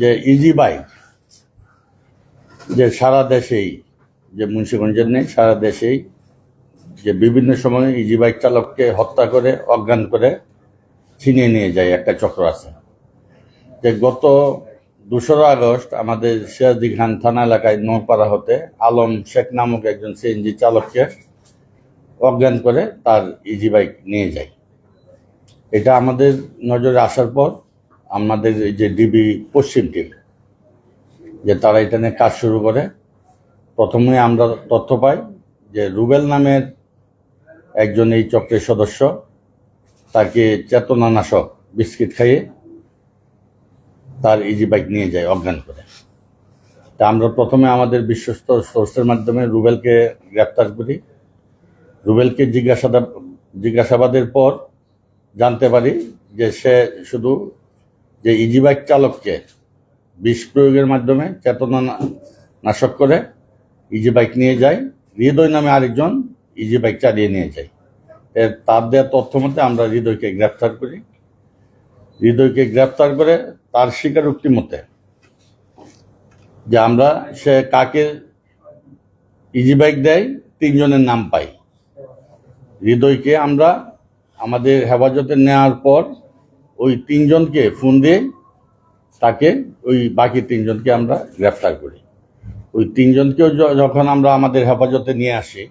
যে easy bike যে সারা দেশেই যে মুন্সিগঞ্জের নেই, সারা দেশেই যে বিভিন্ন সময় ইজি বাইক চালককে হত্যা করে, অজ্ঞান করে ছিনিয়ে নিয়ে যায় একটা চক্র আছে। যে গত দোসরা আগস্ট আমাদের সিরাজদি খান থানা এলাকায় নৌপাড়া হতে আলম শেখ নামক একজন সিএনজি চালককে অজ্ঞান করে তার ইজি বাইক নিয়ে যায়। এটা আমাদের নজরে আসার পর আমাদের এই যে ডিবি পশ্চিম টিম যে তারা এটা নিয়ে কাজ শুরু করে। প্রথমে আমরা তথ্য পাই যে রুবেল নামের একজন এই চক্রের সদস্য, তাকে চেতনানাশক বিস্কিট খাইয়ে তার ইজি বাইক নিয়ে যায় অজ্ঞান করে। তা আমরা প্রথমে আমাদের বিশ্বস্ত সোর্সের মাধ্যমে রুবেলকে গ্রেপ্তার করি। রুবেলকে জিজ্ঞাসাবাদ জিজ্ঞাসাবাদের পর জানতে পারি যে সে শুধু যে ইজি বাইক চালককে বিষ প্রয়োগের মাধ্যমে চেতনা নাশক করে ইজি বাইক নিয়ে যায়, হৃদয় নামে আরেকজন ইজি বাইক চালিয়ে নিয়ে যায়। এর তার দেওয়া তথ্য মতে আমরা হৃদয়কে গ্রেপ্তার করি। হৃদয়কে গ্রেপ্তার করে তার স্বীকারোক্তি মতে যে আমরা সে কাকে ইজি বাইক দেয় তিনজনের নাম পাই। হৃদয়কে আমরা আমাদের হেফাজতে নেওয়ার পর ওই তিনজনকে ফোন দিয়ে তাকে, ওই বাকি তিনজনকে আমরা গ্রেফতার করি। ওই তিনজনকেও যখন আমরা আমাদের হেফাজতে নিয়ে আসি,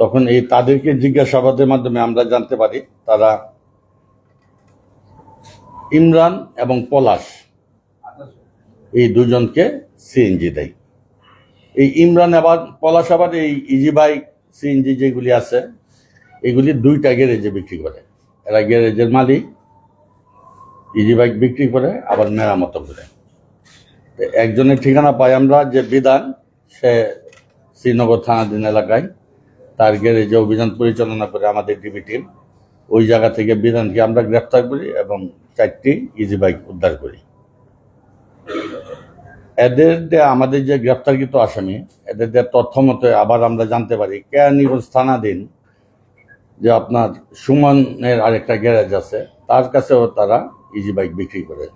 তখন এই তাদেরকে জিজ্ঞাসাবাদের মাধ্যমে আমরা জানতে পারি তারা ইমরান এবং পলাশ এই দুজনকে সিএনজি দেয়। এই ইমরান আবার, পলাশ আবার এই ইজি বাইক সিএনজি যেগুলি আছে, এগুলি দুইটা গ্যারেজে বিক্রি করে। এরা গ্যারেজের মালিক ইজি বাইক বিক্রি করে, আবার মেরামত করে। একজনের ঠিকানা পাই আমরা যে বিধান, সে শ্রীনগর থানাধীন এলাকায়। তার গ্যারেজে অভিযান পরিচালনা করে আমাদের ডিবি টিম, ওই জায়গা থেকে বিধানকে আমরা গ্রেফতার করি এবং চারটি ইজি বাইক উদ্ধার করি। এদের আমাদের যে গ্রেপ্তারকৃত আসামি, এদের যে তথ্য মতে আবার আমরা জানতে পারি কেয়ানীগঞ্জ থানাধীন যে আপনার সুমনের আরেকটা গ্যারেজ আছে, তার কাছেও তারা ইজি বাইক বিক্রি করে।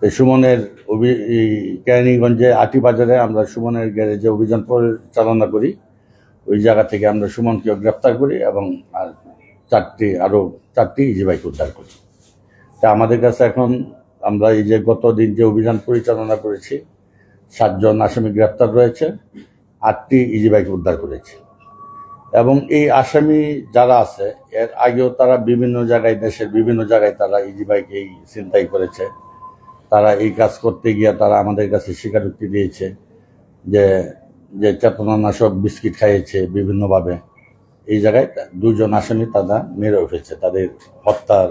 তো সুমনের অভি- এই কেরানীগঞ্জে আটি বাজারে আমরা সুমনের গ্যারেজে অভিযান পরিচালনা করি। ওই জায়গা থেকে আমরা সুমনকেও গ্রেপ্তার করি এবং আর চারটি, আরও চারটি ইজি বাইক উদ্ধার করি। তা আমাদের কাছে এখন আমরা এই যে গত দিন যে অভিযান পরিচালনা করেছি, সাতজন আসামি গ্রেপ্তার রয়েছে, আটটি ইজি বাইক উদ্ধার করেছি। এবং এই আসামি যারা আছে, এর আগেও তারা বিভিন্ন জায়গায়, দেশের বিভিন্ন জায়গায় তারা ইজি বাইক এই চিন্তাই করেছে। তারা এই কাজ করতে গিয়ে তারা আমাদের কাছে স্বীকারোক্তি দিয়েছে যে যে চেতনানাশক বিস্কিট খাইয়েছে বিভিন্নভাবে। এই জায়গায় দুজন আসামি তারা মেরে উঠেছে, তাদের হত্যার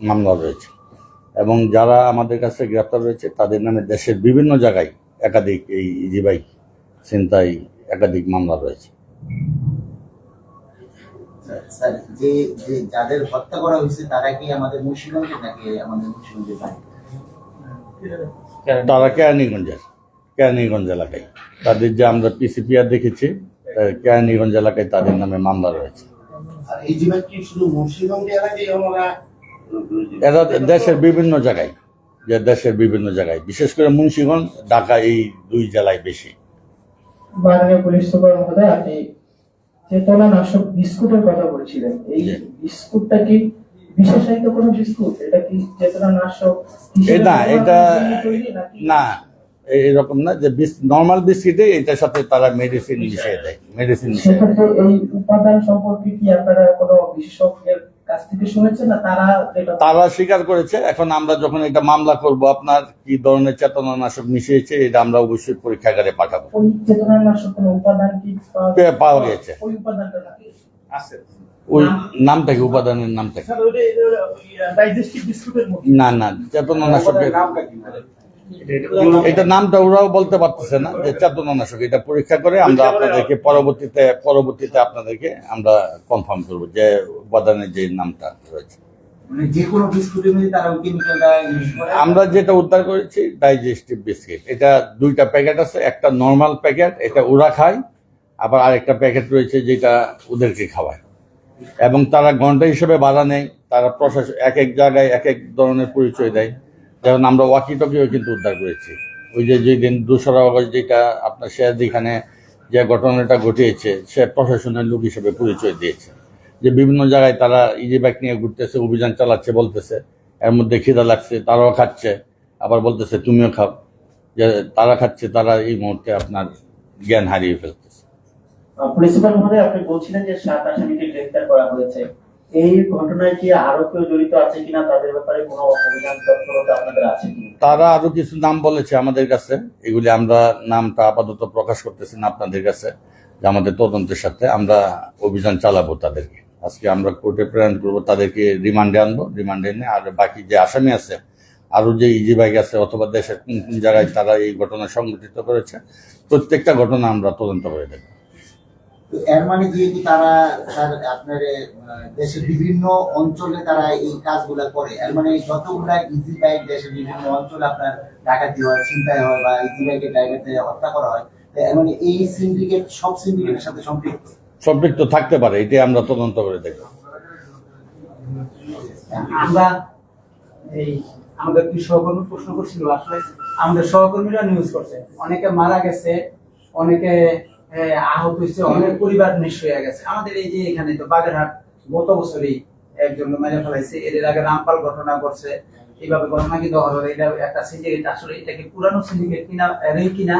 মামলা রয়েছে। এবং যারা আমাদের কাছে গ্রেপ্তার রয়েছে, তাদের নামে দেশের বিভিন্ন জায়গায় একাধিক এই ইজি বাইক চিন্তায় একাধিক মামলা রয়েছে। স্যার যে যে যাদের হত্যা করা হয়েছে তারা কি আমাদের মুন্সিগঞ্জের নাকি আমাদের মুন্সিগঞ্জের বাইরে তারা কেরানীগঞ্জের কেরানীগঞ্জ এলাকায়। তাদের যে আমরা পিসিপিআর দেখেছি কেরানীগঞ্জ এলাকায় তাদের নামে মামলা রয়েছে। আর এই জিনিস কি শুধু মুন্সিগঞ্জে এলাকায় আমরা এরা দেশের বিভিন্ন জায়গায় যে দেশের বিভিন্ন জায়গায়। বিশেষ করে মুন্সিগঞ্জ ঢাকা এই দুই জেলায় বেশি। মাননীয় পুলিশ সুপার মহোদয় আপনি চেতনা নাশক বিস্কুটের কথা বলছিলেন। এই বিস্কুটটা কি বিশেষায়িত কোনো বিস্কুট? এটা কি চেতনা নাশক এটা এটা না এরকম না যে নর্মাল বিস্কিটে এটার সাথে তারা মেডিসিন মিশিয়ে দেয় মেডিসিন মিশিয়ে দেয়। সেক্ষেত্রে এই উপাদান সম্পর্কে কি আপনারা কোনো বিশেষজ্ঞের থেকে তারা স্বীকার করেছে। এখন আমরা যখন এটা মামলা করব আপনার কি ধরনের চেতনানাশক মিশিয়েছে এটা আমরা অবশ্যই পরীক্ষাগারে পাঠাবো। ওই চেতনা নাশক কোনো উপাদান কি পাওয়া গেছে? ওই উপাদানটা নাকি? নামটা কি? উপাদানের নামটা না না চেতনানাশকের নামটা কি? এটা নামটা ওরাও বলতে পারতেছে না যে চেতনানাশক এটা পরীক্ষা করে আমরা আপনাদেরকে পরবর্তীতে পরবর্তীতে আপনাদেরকে আমরা কনফার্ম করব যে উপাদানের যে নামটা রয়েছে। মানে আমরা যেটা উদ্ধার করেছি ডাইজেস্টিভ বিস্কিট এটা দুইটা প্যাকেট আছে একটা নর্মাল প্যাকেট এটা ওরা খায় আবার আরেকটা প্যাকেট রয়েছে যেটা ওদেরকে খাওয়ায়। এবং তারা ঘণ্টা হিসেবে বাধা নেই তারা প্রশাসন এক এক জায়গায় এক এক ধরনের পরিচয় দেয়। যেমন আমরা ওয়াকি টকিও কিন্তু উদ্ধার করেছি। ওই যে যেদিন দোসরা অগস্ট যেটা আপনার সে যেখানে যে ঘটনাটা ঘটিয়েছে, সে প্রশাসনের লোক হিসেবে পরিচয় দিয়েছে। যে বিভিন্ন জায়গায় তারা ইজি বাইক নিয়ে ঘুরতেছে, অভিযান চালাচ্ছে, বলতেছে। এর মধ্যে খিদা লাগছে, তারাও খাচ্ছে। আবার বলতেছে, তুমিও খাও। যে তারা খাচ্ছে, তারা এই মুহূর্তে আপনার জ্ঞান হারিয়ে ফেলতেছে। পুলিশ সুপার মহোদয়, আপনি বলছিলেন যে সাত আসামিকে গ্রেফতার করা হয়েছে। এই ঘটনায় কি আরও কেউ জড়িত আছে কিনা তাদের ব্যাপারে কোনো অভিযান তৎপরতা আপনাদের আছে তারা আরও কিছু নাম বলেছে আমাদের কাছে। এগুলি আমরা নামটা আপাতত প্রকাশ করতেছি না আপনাদের কাছে, যে আমাদের তদন্তের সাথে আমরা অভিযান চালাবো তাদেরকে। আজকে আমরা কোর্টে প্রেরণ করব, তাদেরকে রিমান্ডে আনব, রিমান্ডে এনে আর বাকি যে আসামি আছে, আরও যে ইজি বাইক আছে অথবা দেশের কোন কোন জায়গায় তারা এই ঘটনা সংঘটিত করেছে, প্রত্যেকটা ঘটনা আমরা তদন্ত করে দেবো তো এর মানে যেহেতু তারা তার আপনার দেশের বিভিন্ন অঞ্চলে তারা এই কাজগুলা করে। এর মানে যতগুলা ইজি বাইক দেশের বিভিন্ন অঞ্চলে আপনার ডাকাতি হয় ছিনতাই হয় বা ইজি বাইকের ড্রাইভারদের হত্যা করা হয় মানে এই সিন্ডিকেট সব সিন্ডিকেটের সাথে সম্পৃক্ত? সম্পৃক্ত থাকতে পারে এটাই আমরা তদন্ত করে দেখব। আমরা এই আমাদের দুই সহকর্মী প্রশ্ন করছিল আসলে আমাদের সহকর্মীরা নিউজ করছে। অনেকে মারা গেছে অনেকে আহত হয়েছে, অনেক পরিবার নিঃস্ব হয়ে গেছে। আমাদের এই যে এখানে তো বাগেরহাট, গত বছরই একজন মেরে ফেলাইছে। এদের আগে রামপাল ঘটনা করছে এইভাবে ঘটনা কিন্তু এটা একটা সিন্ডিকেট আসলে এটা কি পুরানো সিন্ডিকেট কিনা, এরই কিনা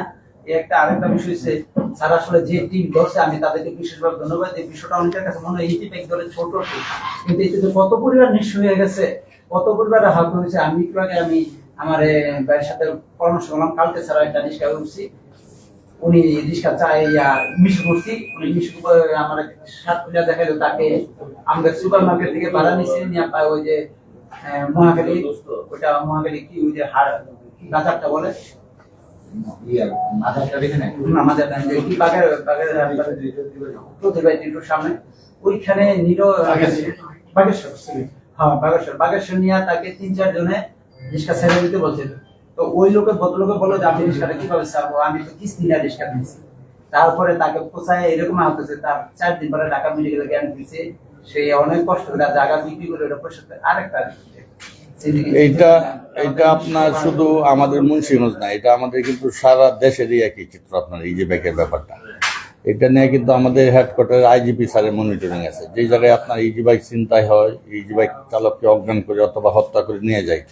একটা আরেকটা বিষয় হচ্ছে স্যার আসলে যে টিম ধরছে, আমি তাদেরকে বিশেষভাবে ধন্যবাদ বিষয়টা অনেকের কাছে মনে হয় এই টিম একদলের ছোট টিম কিন্তু এতে কত পরিবার নিঃস্ব হয়ে গেছে, কত পরিবার আহত হয়েছে, আমি একটু আগে আমি আমার ভাইয়ের সাথে পরামর্শ করলাম, কালকে ছাড়া একটা রিক্সা উঠছি উনি রিক্সা চাই মিশু করছি। উনি মিশু আমার সাত দেখাইলো তাকে আমাদের সুপার মার্কেট থেকে ভাড়া নিচ্ছে নিয়ে ওই যে আহ, মহাখালী ওইটা মহাখালী কি ওই যে হাড় বাজারটা বলে? ওইখানে নিরো বাগেশ্বর। হ্যাঁ বাগেশ্বর বাগেশ্বর নিয়ে তাকে তিন চার জনে রিক্সা ছেড়ে দিতে বলছে তো ওই লোকে ভদ্রলোকে বলল যে আমি রিক্সাটা কীভাবে ছাড়বো? আমি তো কিস্তি না রিক্সা নিয়েছি তারপরে তাকে কোথায় এরকম আহত তার চার দিন পরে ঢাকা মেডিকেল জ্ঞান দিয়েছে সে অনেক কষ্ট করে জায়গা বিক্রি করে ওটা পয়সা আরেকটা। এইটা এটা আপনার শুধু আমাদের মুন্সিগঞ্জ না, এটা আমাদের কিন্তু সারা দেশেরই একই চিত্র আপনার ইজি ব্যাগের ব্যাপারটা। এটা নিয়ে কিন্তু আমাদের হেডকোয়ার্টার আইজিপি স্যারের মনিটরিং আছে। যে জায়গায় আপনার ইজি বাইক চিন্তায় হয় ইজি বাইক চালককে অজ্ঞান করে অথবা হত্যা করে নিয়ে যায়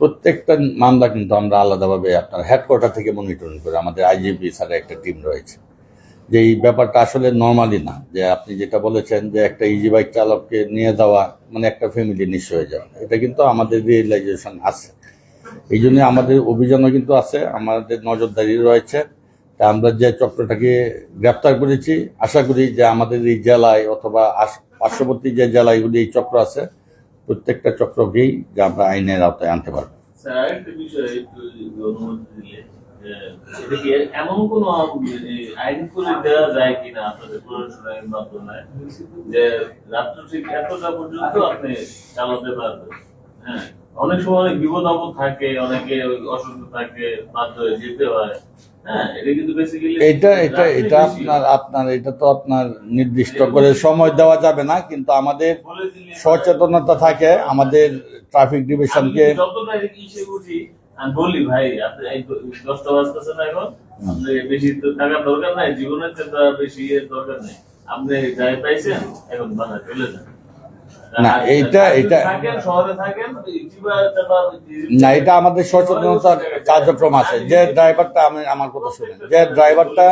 প্রত্যেকটা মামলা কিন্তু আমরা আলাদাভাবে আপনার হেডকোয়ার্টার থেকে মনিটরিং করি আমাদের আইজিপি স্যারের একটা টিম রয়েছে। যে এই ব্যাপারটা আসলে নর্মালি না, যে আপনি যেটা বলেছেন যে একটা ইজি বাইক চালককে নিয়ে যাওয়া মানে একটা ফ্যামিলি নিঃস্ব হয়ে যাওয়া, এটা কিন্তু আমাদের রিয়েলাইজেশন আছে। এই জন্য আমাদের অভিযানও কিন্তু আছে, আমাদের নজরদারি রয়েছে। তা আমরা যে চক্রটাকে গ্রেপ্তার করেছি, আশা করি যে আমাদের এই জেলায় অথবা পার্শ্ববর্তী যে জেলাগুলি এই চক্র আছে প্রত্যেকটা চক্রকেই আমরা আইনের আওতায় আনতে পারব। হ্যাঁ অনেক সময় অনেক বিপদ আপদ থাকে, অনেকে অসুস্থ থাকে, বাধ্য হয়ে যেতে হ্যাঁ। এটা এটা এটা এটা আপনার আপনার এটা তো আপনার নির্দিষ্ট করে সময় দেওয়া যাবে না কিন্তু আমাদের সচেতনতা থাকে আমাদের ট্রাফিক ডিভিশনকে বলি ভাই দশটা বাজতেছে না এখন। বেশি তো থাকার দরকার নাই জীবনের বেশি দরকার নেই। আপনি যাই পাইছেন এখন চলে যান। না, এইটা- এটা- না এটা আমাদের সচেতনতার কার্যক্রম আছে। যে ড্রাইভারটা আমি আমার কথা শুনেন। যে ড্রাইভারটা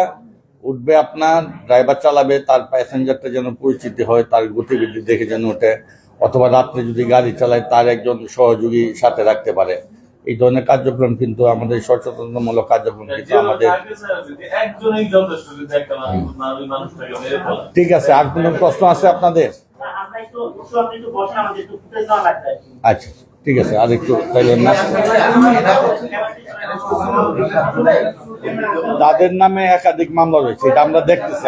উঠবে আপনার ড্রাইভার চালাবে তার প্যাসেঞ্জারটা যেন পরিচিতি হয় তার গতিবিধি দেখে যেন ওঠে অথবা রাত্রে যদি গাড়ি চালায় তার একজন সহযোগী সাথে রাখতে পারে। এই ধরনের কার্যক্রম কিন্তু আমাদের সচেতনতামূলক কার্যক্রম কিন্তু আমাদের ঠিক আছে আর কোনো প্রশ্ন আছে আপনাদের? আচ্ছা ঠিক আছে আর একটু তাহলে তাদের নামে একাধিক মামলা রয়েছে এটা আমরা দেখতেছি